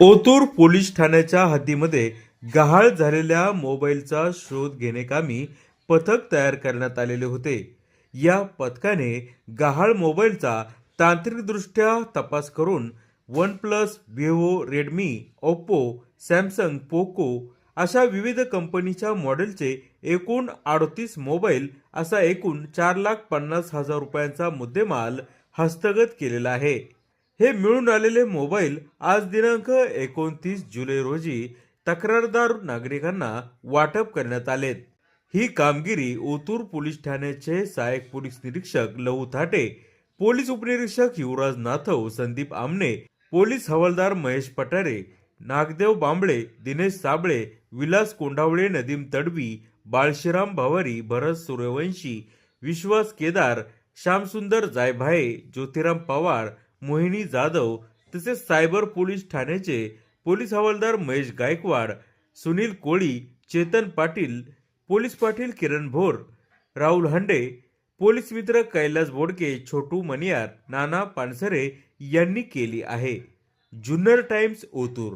Otur police ठाण्याच्या हद्दीमध्ये गहाळ झालेल्या मोबाईलचा शोध घेणेकामी पथक तयार करण्यात आलेले होते. या पथकाने गहाळ मोबाईलचा तांत्रिकदृष्ट्या तपास करून OnePlus Vivo Redmi Oppo Samsung Poco अशा विविध कंपनीच्या मॉडेलचे एकूण अडतीस मोबाईल असा एकूण चार लाख पन्नास हजार रुपयांचा मुद्देमाल हस्तगत केलेला आहे. हे मिळून आलेले मोबाईल आज दिनांक एकोणतीस जुलै रोजी तक्रारदार नागरिकांना वाटप करण्यात आलेत. ही कामगिरी ओतूर पोलीस ठाण्याचे सहाय्यक पोलीस निरीक्षक लहू थाटे पोलीस उपनिरीक्षक युवराज नाथव संदीप आमने पोलीस हवालदार महेश पठारे नागदेव बांबळे दिनेश साबळे विलास कोंढावळे नदीम तडवी बाळशिराम भावारी भरत सूर्यवंशी विश्वास केदार श्यामसुंदर जायभाये ज्योतिराम पवार मोहिनी जाधव तसेच सायबर पोलीस ठाण्याचे पोलीस हवालदार महेश गायकवाड सुनील कोळी चेतन पाटील पोलीस पाटील किरण भोर राहुल हंडे पोलीस मित्र कैलास बोडके छोटू मनियार नाना पानसरे यांनी केली आहे. जुन्नर टाइम्स ओतूर.